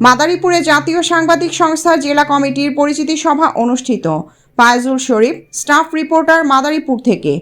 মাদারীপুরে জাতীয় সাংবাদিক সংস্থা জেলা কমিটির পরিচিতি সভা অনুষ্ঠিত। ফায়জুল শরীফ, স্টাফ রিপোর্টার মাদারীপুর থেকে।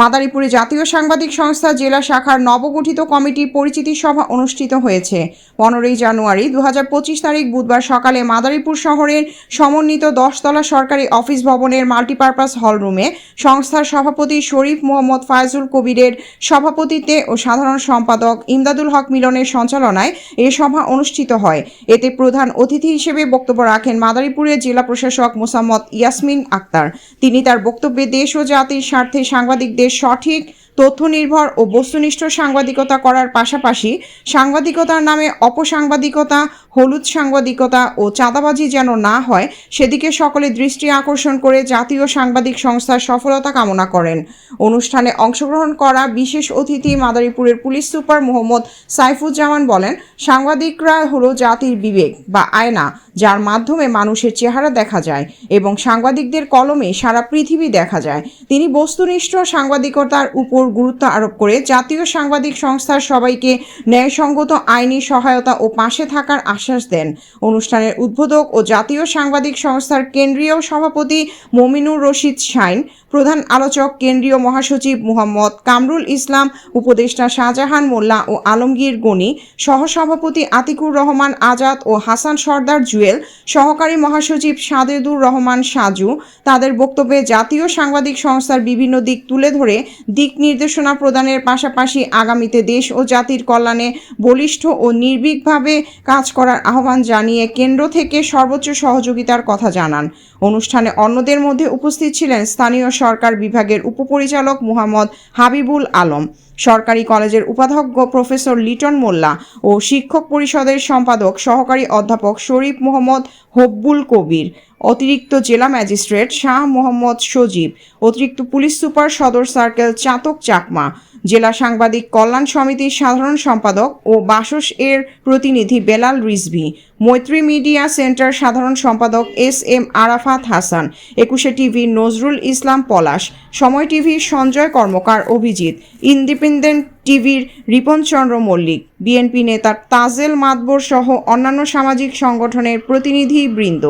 মাদারীপুরে জাতীয় সাংবাদিক সংস্থা জেলা শাখার নবগঠিত কমিটির পরিচিতি সভা অনুষ্ঠিত হয়েছে। পনেরোই জানুয়ারি দু পঁচিশ তারিখ বুধবার সকালে মাদারীপুর শহরের সমন্বিত দশতলা সরকারি অফিস ভবনের মাল্টিপারপাস হলরুমে সংস্থার সভাপতি শরীফ মোহাম্মদ ফায়জুল কবিরের সভাপতিত্বে ও সাধারণ সম্পাদক ইমদাদুল হক মিলনের সঞ্চালনায় এ সভা অনুষ্ঠিত হয়। এতে প্রধান অতিথি হিসেবে বক্তব্য রাখেন মাদারীপুরের জেলা প্রশাসক মোসাম্মদ ইয়াসমিন আক্তার। তিনি তার বক্তব্যে দেশ ও জাতির স্বার্থে সাংবাদিকদের সঠিক তথ্য নির্ভর ও বস্তুনিষ্ঠ সাংবাদিকতা করার পাশাপাশি সাংবাদিকতার নামে অপসাংবাদিকতা, হলুদ সাংবাদিকতা ও চাঁদাবাজি যেন না হয়, সেদিকে সকলে দৃষ্টি আকর্ষণ করে জাতীয় সাংবাদিক সংস্থার সফলতা কামনা করেন। অনুষ্ঠানে অংশগ্রহণ করা বিশেষ অতিথি মাদারীপুরের পুলিশ সুপার মোহাম্মদ সাইফুজ্জামান বলেন, সাংবাদিকরা হলো জাতির বিবেক বা আয়না, যার মাধ্যমে মানুষের চেহারা দেখা যায় এবং সাংবাদিকদের কলমে সারা পৃথিবী দেখা যায়। তিনি বস্তুনিষ্ঠ সাংবাদিকতার উপর গুরুত্ব আরোপ করে জাতীয় সাংবাদিক সংস্থার সবাইকে ন্যায়সঙ্গত আইনি সহায়তা ও পাশে থাকার আশ্বাস দেন। অনুষ্ঠানের উদ্বোধক ও জাতীয় সাংবাদিক সংস্থার কেন্দ্রীয় সভাপতি মমিনুর রশিদ শাইন, প্রধান আলোচক কেন্দ্রীয় মহাসচিব মোহাম্মদ কামরুল ইসলাম, উপদেষ্টা শাহজাহান মোল্লা ও আলমগীর গনি, সহসভাপতি আতিকুর রহমান আজাদ ও হাসান সর্দার জুয়েল, সহকারী মহাসচিব সাদেদুর রহমান সাজু। তাদের বক্তব্যে জাতীয় সাংবাদিক সংস্থার বিভিন্ন দিক তুলে ধরে দিক নির্দেশনা প্রদানের পাশাপাশি আগামীতে দেশ ও জাতির কল্যাণে বলিষ্ঠ ও নির্ভীকভাবে কাজ করার আহ্বান জানিয়ে কেন্দ্র থেকে সর্বোচ্চ সহযোগিতার কথা জানান। অনুষ্ঠানে অন্যদের মধ্যে উপস্থিত ছিলেন স্থানীয় সরকার বিভাগের উপপরিচালক মুহাম্মদ হাবিবুল আলম, সরকারি কলেজের উপাধ্যক্ষ প্রফেসর লিটন মোল্লা ও শিক্ষক পরিষদের সম্পাদক সহকারী অধ্যাপক শরীফ মোহাম্মদ হব্বুল কবির, অতিরিক্ত জেলা ম্যাজিস্ট্রেট শাহ মোহাম্মদ সজীব, অতিরিক্ত পুলিশ সুপার সদর সার্কেল চাতক চাকমা। জেলা সাংবাদিক কল্যাণ সমিতির সাধারণ সম্পাদক ও বাসস এর প্রতিনিধি বেলাল রিজভি। মৈত্রী মিডিয়া সেন্টার সাধারণ সম্পাদক এস এম আরাফাত হাসান। একুশে টিভির নজরুল ইসলাম পলাশ। সময় টিভির সঞ্জয় কর্মকার অভিজিৎ। ইন্ডিপেন্ডেন্ট টিভির রিপন চন্দ্র মল্লিক। বিএনপি নেতা তাজেল মাতবর সহ অন্যান্য সামাজিক সংগঠনের প্রতিনিধি বৃন্দ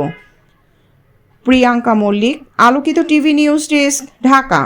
প্রিয়াঙ্কা মল্লিক, আলোকিত টিভি নিউজ ডেস্ক, ঢাকা।